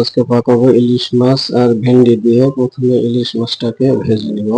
আজকে পাকাবো ইলিশ মাছ আর ভেন্ডি দিয়ে। প্রথমে ইলিশ মাছটাকে ভেজে নিব।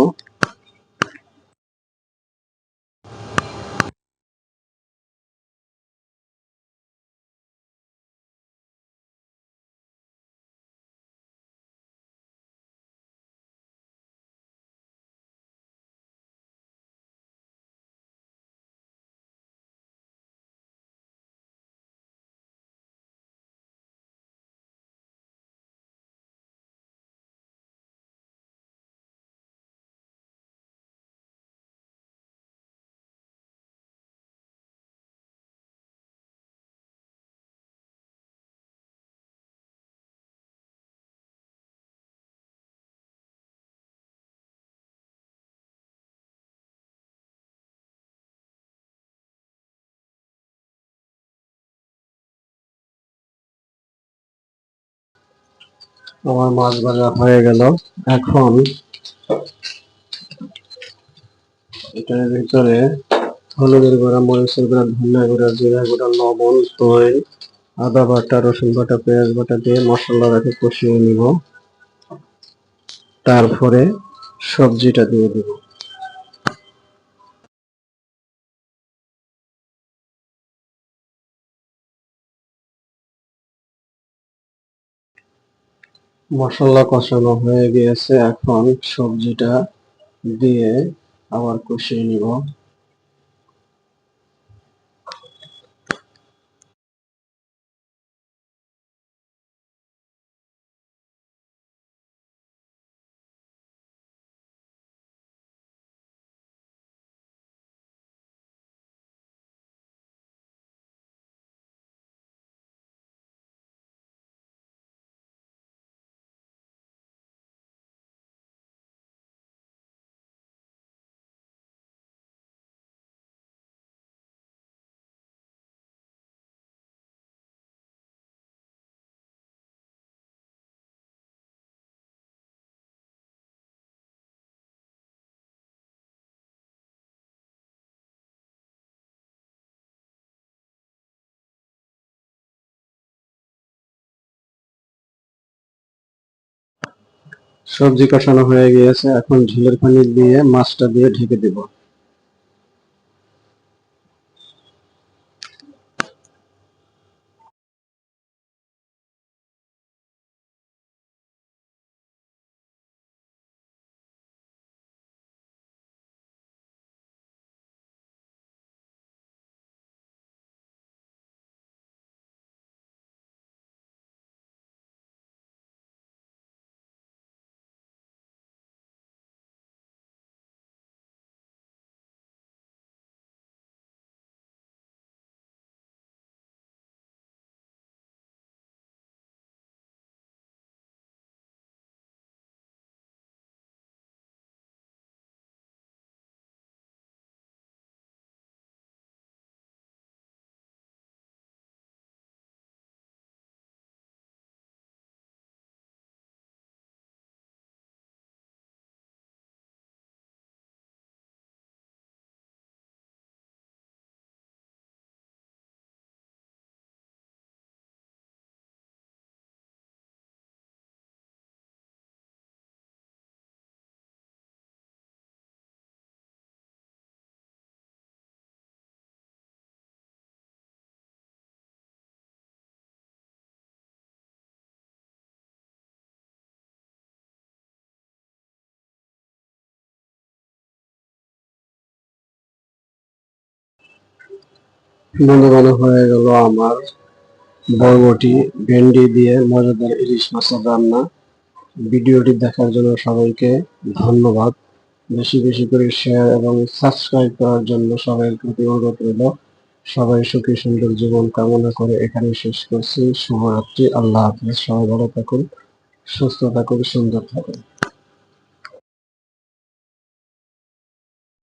আমার মাছ ভাজা হয়ে গেল। এখন এটার ভিতরে হলুদের গুঁড়া, মরিচের গুঁড়া, ধনিয়া গুঁড়া, জিরা গুঁড়া, লবণ তৈল আদা বাটা, রসুন বাটা, পেঁয়াজ বাটা দিয়ে মশলাটাকে কষিয়ে নিব। তারপরে সবজিটা দিয়ে দিব। মশলা কষানো হয়ে গিয়েছে। এখন সবজিটা দিয়ে আবার কষিয়ে নিব। সবজি কষানো হয়ে গিয়েছে। এখন ঝোলের পানি দিয়ে মাছটা দিয়ে ঢেকে দেব। বন্ধুগণ হয়ে গেল আমার। বরবটি, ভেন্ডি দিয়ে মজাদার ইলিশ মাছের রান্না। ভিডিওটি দেখার জন্য সবাইকে ধন্যবাদ। বেশি বেশি করে শেয়ার এবং সাবস্ক্রাইব করার জন্য সবাইকে প্রতি অনুরোধ রইল। সবাই সুখী, সুন্দর জীবন কামনা করে এখানে শেষ করছি। শুভরাত্রি, আল্লাহ হাফিজ। সবাই ভালো থাকুন, সুস্থ থাকুন, সুন্দর থাকুন।